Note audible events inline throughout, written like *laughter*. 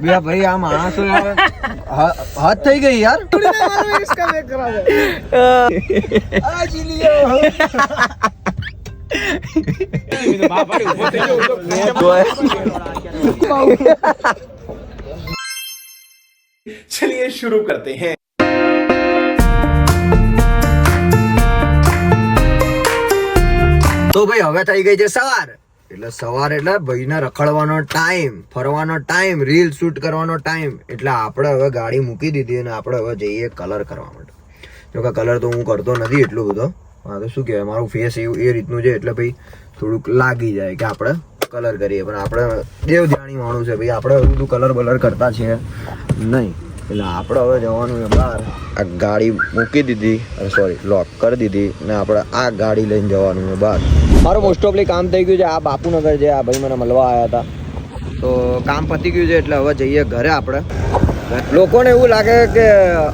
બે ભાઈ આ માણસો યાર હ- હદ થઈ ગઈ યાર *laughs* चलिए शुरू करते हैं તો ભાઈ હવે થઈ ગઈ છે સવાર એટલે સવારે એટલે ભાઈને રખડવાનો ટાઈમ ફરવાનો ટાઈમ રીલ શૂટ કરવાનો ટાઈમ એટલે આપણે હવે ગાડી મૂકી દીધી અને આપણે હવે જઈએ કલર કરવા માટે. જો કે કલર તો હું કરતો નથી એટલું બધો. હા, તો શું કહેવાય, મારું ફેસ એવું એ રીતનું છે એટલે ભાઈ થોડુંક લાગી જાય કે આપણે કલર કરીએ. પણ આપણે દેવ ધ્યાની માણું છે ભાઈ, આપણે બધું કલર બલર કરતા છીએ નહીં. એટલે આપણે હવે જવાનું છે બહાર. આ ગાડી મૂકી દીધી સોરી લોક કરી દીધી ને આપણે આ ગાડી લઈને જવાનું છે બહાર. મારું મોસ્ટ ઓફલી કામ થઈ ગયું છે, આ બાપુનગર છે, આ ભાઈ મને મળવા આવ્યા હતા. તો કામ પતી ગયું છે, એટલે હવે જઈએ ઘરે આપણે. લોકોને એવું લાગે કે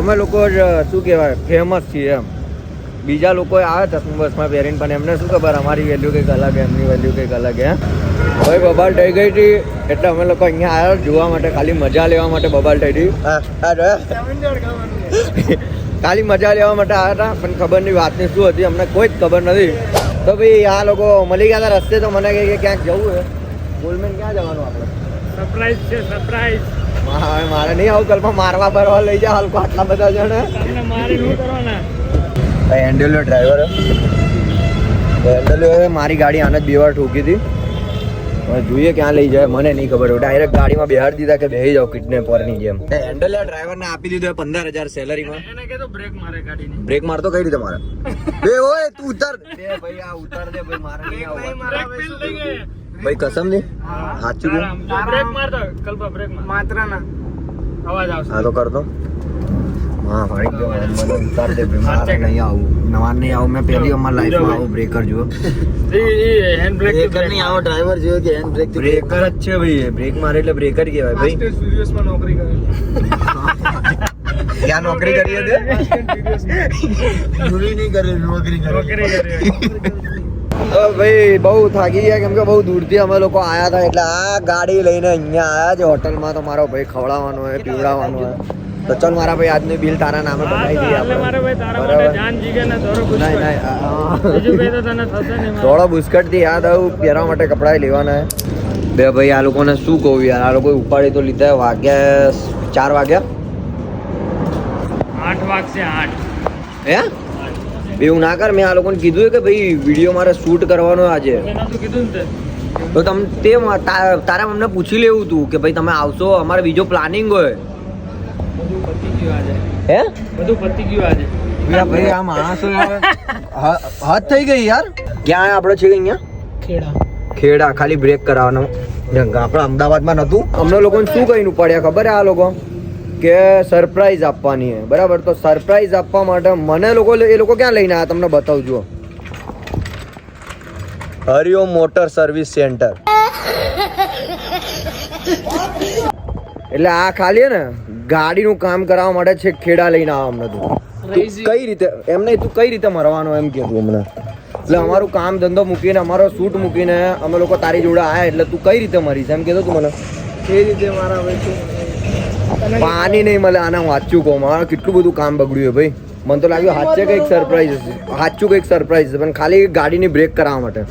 અમે લોકો શું કહેવાય ફેમસ છીએ એમ. બીજા લોકો આવ્યા ચશ્મા બસમાં પહેરીને પણ એમને શું ખબર અમારી વેલ્યુ કંઈક અલગ એમની વેલ્યુ કંઈક અલગ હે? ભાઈ બબાલ થઈ ગઈ હતી એટલે અમે લોકો અહીંયા આવ્યા જોવા માટે ખાલી મજા લેવા માટે બબાલ થઈ હતી. *laughs* ખાલી મજા લેવા માટે આવ્યા હતા પણ ખબર નહીં વાતની શું હતી અમને કોઈ જ ખબર નથી. તો ભાઈ આ લોકો મળી ગયા હતા રસ્તે તો મને કહે કે ક્યાંક જવું છે. ગોલમેન ક્યાં જવાનું આપણે? સરપ્રાઈઝ છે સરપ્રાઈઝ મારે મારે નહીં આવું કલ્પમાં મારવા ભરવા લઈ જાવ હલકો આટલા બધા જણ. મારી શું કરવાના હેન્ડલ્યો ડ્રાઈવર હેન્ડલ્યો મારી ગાડી આને જ બે વાર ઠોકી હતી. હવે જોઈએ ક્યાં લઈ જાય મને નહીં ખબર. ડાયરેક્ટ ગાડીમાં બેહાડી દીધા કે બેહી જાઓ કિડનેપરની જેમ. હેન્ડલ ડ્રાઈવરને આપી દીધો પંદર હજાર સેલરીમાં. એને કહેતો બ્રેક મારે ગાડીની. બ્રેક મારતો કઈ રીતે મારે. *laughs* બે ઓય તું ઉતર બે ભાઈ આ ઉતાર દે ભાઈ મારે નહીં ગઈ ભાઈ કસમ ને હાચું બ્રેક મારતો કલ્પા બ્રેક માર. માત્ર ના અવાજ આવશે. હા તો કરતો હા ભાઈ ગયો મને ઉતાર દે ભાઈ મારે નહીં આવું. નવા નહીં આવું. મેં પહેલી વાર મારી લાઈફમાં આવું બ્રેકર જો હેન્ડ બ્રેક ઈ હેન્ડ બ્રેક ડ્રાઈવર જોયો કે હેન્ડ બ્રેક બ્રેકર જ છે ભાઈ બ્રેક મારે એટલે બ્રેકર કહેવાય ભાઈ. વિડિયોઝમાં નોકરી કરે. *laughs* ક્યાં નોકરી કરી હતી? નહીં કરી નોકરી નોકરી કરે ભાઈ બહુ થાકી ગયા કેમ કે બહુ દૂરથી અમે લોકો આયા હતા એટલે આ ગાડી લઈને અહીંયા આયા છે. હોટલમાં તો મારો ભાઈ ખવડાવવાનો હોય પીવડાવવાનો હોય. તો ચલ મારા ભાઈ આજનું બિલ તારા નામે બનાવી દઈએ આપણે. મારા ભાઈ તારા માટે જાન જીગે ને થોડો બુસ્કટ. નહીં બીજું કઈ તો તને થશે નહીં થોડો બુસ્કટથી યાદ આવું પહેરવા માટે કપડા લેવાના બે ભાઈ આ લોકોને શું કહું યાર? આ લોકો ઉપાડી તો લીધા વાગ્યા ચાર વાગ્યા? આઠ વાગશે આઠ. હે? એવું ના કર. મેં આ લોકોને કીધું કે ભાઈ વીડિયો મારે શૂટ કરવાનો આજે. તે. તમે તે તારા અમને પૂછી લેવું તું કે ભાઈ તમે આવશો? અમારે બીજો પ્લાનિંગ હોય. હે? બધું પતી ગયું આજે. ભાઈ આ માણસો હાથ થઈ ગઈ યાર. ક્યાં આપણે છે અહીંયા? ખેડા. ખેડા ખાલી બ્રેક કરાવવાનો. આપણે અમદાવાદમાં નતું અમને લોકોને શું કહીને પડ્યા ખબર આ લોકો? કે સરપ્રાઈઝ આપવાની છે. બરાબર? તો સરપ્રાઈઝ આપવા માટે મને લોકો એ લોકો ક્યાં લઈને આવ્યા તમને બતાવું છું હરિઓમ મોટર સર્વિસ સેન્ટર. *laughs* એટલે આ ખાલી હે ને? ગાડીનું કામ કરાવવા માટે છે ખેડા લઈને આવવા અમને તું. કઈ રીતે એમ નહીં તું કઈ રીતે મરવાનો એમ કે તું અમને? એટલે અમારું કામ ધંધો મૂકીને અમારો શૂટ મૂકીને અમે લોકો તારી જોડે આયા એટલે તું કઈ રીતે મરીશ એમ કીધું તું મને. એ રીતે મારા ભાઈ પાણી નહીં મળે આને હું સાચું કહું મારે કેટલું બધું કામ બગડ્યું ભાઈ. મને તો લાગ્યું હાચે કંઈક સરપ્રાઈઝ હશે સાચું કંઈક સરપ્રાઈઝ પણ ખાલી ગાડીની બ્રેક કરાવવા માટે.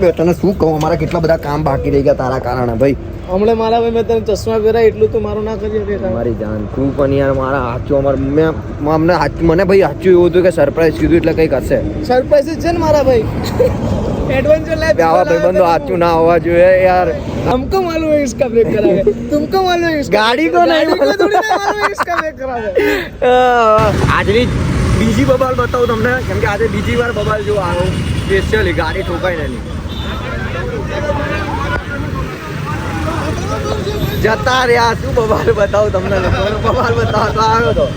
બે તને શું કહું અમારા કેટલા બધા કામ બાકી રહી ગયા તારા કારણે ભાઈ હમણાં મારા ભાઈ મેં તને ચશ્મા પહેરાય એટલું તો મારું ના કરી શકે મારી જાન તું પણ યાર મારા હાચું અમાર મેં અમને હાચું મને ભાઈ હાચું એવું હતું કે સરપ્રાઈઝ કીધું એટલે કંઈક હશે સરપ્રાઈઝ છે ને મારા ભાઈ एडवेंचर लाइफ બે આવા ભાઈબંધો હાચું ના હોવા જોઈએ યાર हमको मालूम है इसका ब्रेक करा है तुमको मालूम है इसका गाड़ी को नहीं गाड़ी को थोड़ी ना मालूम है इसका ब्रेक करा है આજની બીજી બબાલ બતાવું તમને કેમ કે આજે બીજી વાર બબાલ જો આવો સ્પેશિયલી ગાડી ઠોકાઈ નહીં જતા રહ્યા. શું બબાલ બતાવું તમને બબાલ બતાવવા તો આવ્યો તો.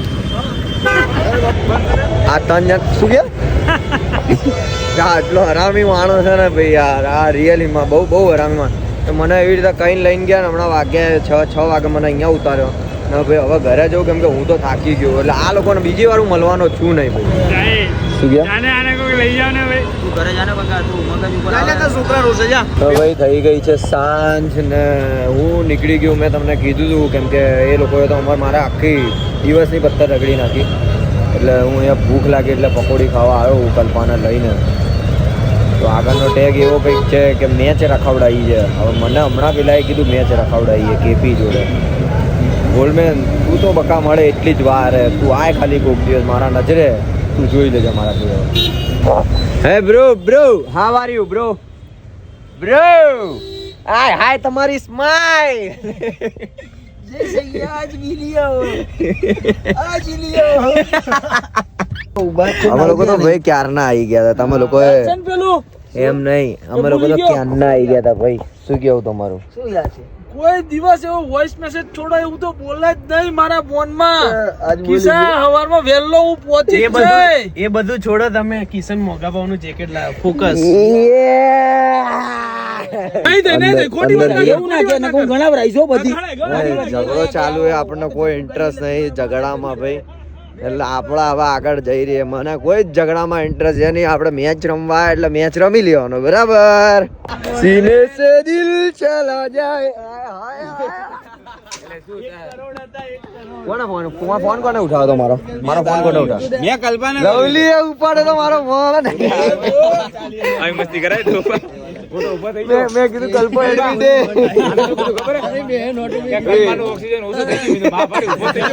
આ ત્રણ શું કે? *laughs* આટલો હરામી માણસ છે ને ભાઈ યાર. આ રિયલીમાં બહુ બહુ હરામીમાં. તો મને એવી રીતે કઈ લઈને ગયા ને હમણાં વાગ્યા છ છ વાગે મને અહીંયા ઉતાર્યો. ને ભાઈ હવે ઘરે જવું કેમ કે હું તો થાકી ગયો. એટલે આ લોકોને બીજી વાર હું મળવાનો છું નહીં ભાઈ. ભાઈ. થઈ ગઈ છે સાંજ ને હું નીકળી ગયું. મેં તમને કીધું હતું કેમ એ લોકોએ તો અમારે મારા આખી દિવસની પથ્થર રગડી નાખી. એટલે હું અહીંયા ભૂખ લાગી એટલે પકોડી ખાવા આવ્યો કલ્પાને લઈને. તો આગળનો ટેગ એવો કંઈક છે કે મેચ રખાવડાવી છે. હવે મને હમણાં પહેલાં કીધું મેચ રખાવડાવીએ કેપી જોડે. ગોલ્ડમેન તું તો બકા મળે એટલી જ વાર તું આય ખાલી કોક દિવસ મારા નજરે. તું જોઈ લેજે મારા જોડે hey bro bro how are you bro bro hi hi તમારી સ્માઈલ અમે લોકો તો ભાઈ ક્યારના આવી ગયા હતા? તમે લોકો એમ નહીં. અમે લોકો તો ક્યારના આવી ગયા હતા ભાઈ? શું કેવું તમારું? શું યાદ છે? કોઈ દિવસ એવો વોઇસ મેસેજ છોડો એવું તો બોલે જ નહીં મારા ફોનમાં. કિસ્સા હવારમાં વહેલો હું પહોંચી એ બધું એ બધું છોડો તમે કિશન મોગાભાવનું જેકેટ લાવ ફોકસ ના ના. ઝઘડો ચાલુ આપણને કોઈ ઇન્ટરેસ્ટ નહીં ઝઘડામાં ભાઈ. એટલે આપણે હવે આગળ જઈ રહીએ. મને કોઈ જ ઝઘડામાં ઇન્ટરેસ્ટ છે નહીં. આપણે મેચ રમવા એટલે મેચ રમી લેવાનો. બરાબર? સીને સે દિલ ચલા જાય. કોને ફોન કોને ઉઠાવ્યો તો મારો? મારો ફોન કોને ઉઠાવ્યો? મેં કલ્પના લવલી ઉપાડે તો મારો ફોન મસ્તી કરાય મેં મેં કીધું કલ્પો એડવી દે ઓક્સિજન ઓછું થઈ ગયું. બા પાડી ઊભો થઈ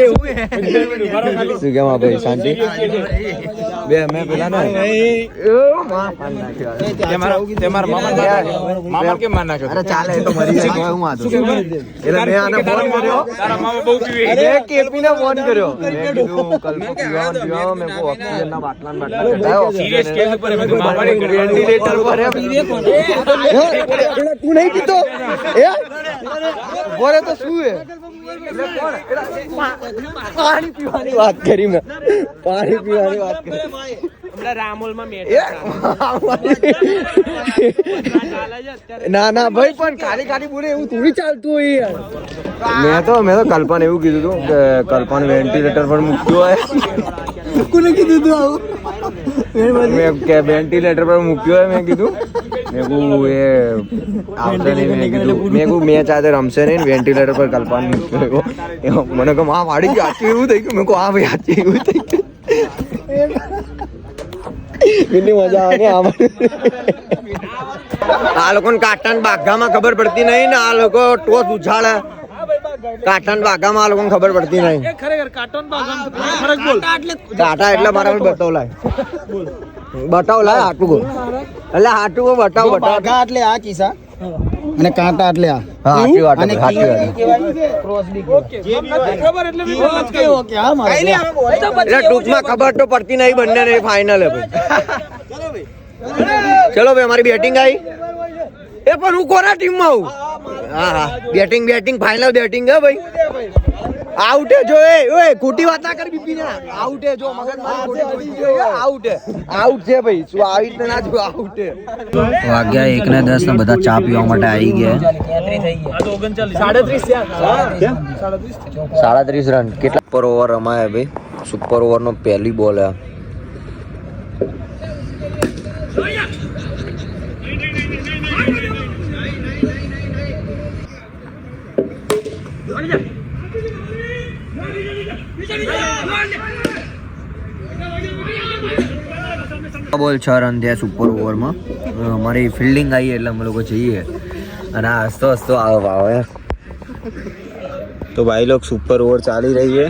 ગયો શું કેમ ભાઈ શાંતિ? બે મે પેલા ને ઓ, માં પાન નાખ્યો. મારા મામા મામા કેમ માર નાખ્યો? અરે ચાલે એ તો મરી જાય. હું વાંધો એટલે મેં આને ફોન કર્યો. તારા મામા બહુ પીવે. અરે કેપી ને ફોન કર્યો. મે કીધું કલ પીવાનો મેં કહું ઓક્સિજનના બાટલા ના બાટલા ચઢાયો. સિરિયસ કેસ ઉપર મે કીધું ને વેન્ટિલેટર પર પીવે હે? તું નહીં પીતો? હે? બોલે તો શું હે એટલે કોણ? એટલે પા- પાણી પીવાની વાત કરી મેં પાણી પીવાની વાત કરી હમણાં રામોલમાં મેચ એ? ના ના, ભાઈ, પણ ખાલી ખાલી બોલે, એવું થોડી ચાલતું હોય યાર મેં તો મેં તો કલ્પન એવું કીધું હતું કે કલ્પન વેન્ટિલેટર પર મૂક્યું હોય કોને કીધું તું આવું? મેં કે વેન્ટિલેટર પર મૂક્યું હોય મેં કીધું. મેં કહું એ આવશે નહીં. મેં કીધું મેં કહું મેચ આજે રમશે નહીં વેન્ટિલેટર પર કલ્પાન મૂક્યો એવો મને કહું આ વાડી ગયું આચું એવું થઈ ગયું? મેં કહું આ ભાઈ આચું એવું થઈ ગયું. કેટલી મજા આવે આમાં આ લોકોને કાંટાને બાઘામાં ખબર પડતી નહીં ને આ લોકો ટોસ ઉછાળે. કાંટાને બાઘામાં આ લોકોને ખબર પડતી નહીં. ખરેખર બાગમ ફરક બોલ. કાંટા એટલે મારા પર બતાવ લાય. બતાવ લાય હાટું ગો એટલે હાટું ગો બતાવ બતાવ. બાઘા એટલે આ કિસ્સા અને કાંટા એટલે આ. હા હાચી વાત છે, સાચી વાત છે. ખબર એટલે મેં બોલ જ ઓકે ઓકે હા મારે. એટલે ટૂંકમાં ખબર તો પડતી નહીં બંને ને ફાઇનલ હે ભાઈ. ચલો ભાઈ. અમારી બેટિંગ આવી. એ પણ હું કોના ટીમમાં આવું? હા હા. બેટિંગ બેટિંગ ફાઇનલ બેટિંગ હે ભાઈ. આઉટ જો એ ઓય ખોટી વાત ના કર બીપી ના. આઉટે જો મગજ મારી ખોટી ખોટી જો આઉટે. આઉટ છે ભાઈ. શું આવી રીતે ના જો આઉટે. વાગ્યા એક ને દસ ને બધા ચા પીવા માટે આવી ગયા. સાડત્રીસ રન. કેટલા પર ઓવર રમાયા ભાઈ? સુપર ઓવર નો પહેલી બોલ હે બોલ છ રન થયા સુપર ઓવરમાં અમારી ફિલ્ડિંગ આવી એટલે અમે લોકો જઈએ અને આ હસતો હસતો આવો ભાવ યાર તો ભાઈ લોક સુપર ઓવર ચાલી રહી છે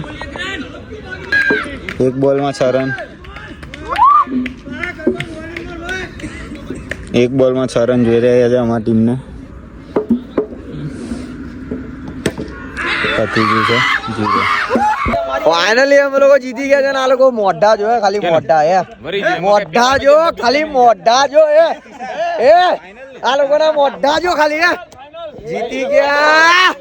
એક બોલમાં છ રન એક બોલમાં છ રન જોઈ રહ્યા છે અમારી ટીમને પતી જી છે જીરો ફાઇનલી અમે લોકો જીતી ગયા છે ને આ લોકો મોઢા જો ખાલી મોઢા એ મોઢા જો ખાલી મોઢા જો એ એ આ લોકોના મોઢા જો ખાલી એ જીતી ગયા.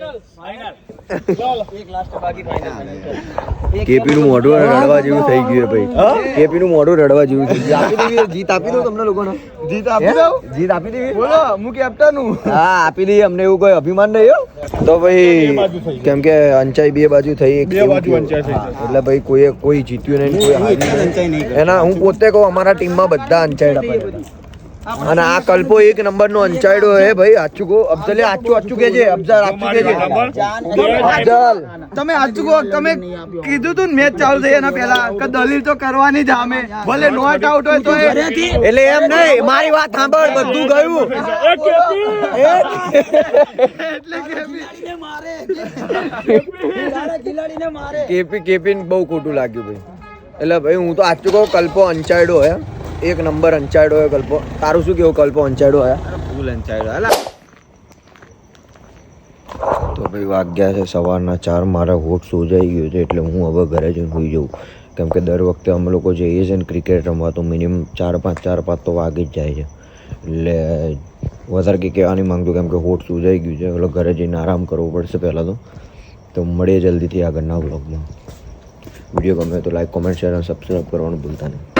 કેપી નું મોઢું રડવા જેવું થઈ ગયું ભાઈ. કેપી નું મોઢું રડવા જેવું થઈ ગયું. આપી દેવી જીત આપી દઉં તમને લોકોને. જીત આપી દઉં? જીત આપી દેવી? બોલો હું કેપ્ટન હું હા આપી દઈએ અમને એવું કોઈ અભિમાન નહીં તો ભાઈ કેમ કે અંચાઈ બે બાજુ થઈ. હા, એટલે ભાઈ કોઈએ કોઈ જીત્યું નહીં કોઈ હાર્યું એના હું પોતે કહું અમારા ટીમમાં બધા અંચાઈ હતા. અને આ કલ્પો એક નંબર નો અંચાયડો હે ભાઈ આચું કહો અફઝલે આચું આચું કે છે અફઝલ આચું કે છે અફઝલ. તમે સાચું કો તમે કીધું તું મેચ ચાલુ થઈ એના પહેલા કે દલીલ તો કરવાની જ અમે ભલે નોટ આઉટ હોય તો એ એટલે એમ નહીં મારી વાત સાંભળ બધું ગયું. કેપી કેપી બહુ ખોટું લાગ્યું ભાઈ. એટલે ભાઈ હું તો આચું કહું કલ્પો અંચાયડો હે. એક નંબર અંચાયડો હોય કલ્પો. તારું શું કેવું કલ્પો અંચાયડો હોય? ફૂલ અંચાયડો હાલા. તો ભાઈ વાગ્યા છે સવારના ચાર મારા હોઠ સોજાઈ ગયો છે એટલે હું હવે ઘરે જઈને સુઈ જાઉં. કેમ કે દર વખતે અમે લોકો જઈએ છીએ ને ક્રિકેટ રમવા તો મિનિમમ ચાર પાંચ ચાર પાંચ તો વાગી જ જાય છે. એટલે વધારે કંઈ કહેવા નહીં માંગતો કેમ કે હોઠ સોજાઈ ગયું છે એટલે ઘરે જઈને આરામ કરવો પડશે પહેલાં તો. તો મળીએ જલ્દીથી આગળના બ્લોગમાં વીડિયો ગમે તો લાઈક કોમેન્ટ શેર અને સબસ્ક્રાઈબ કરવાનું ભૂલતા નહીં.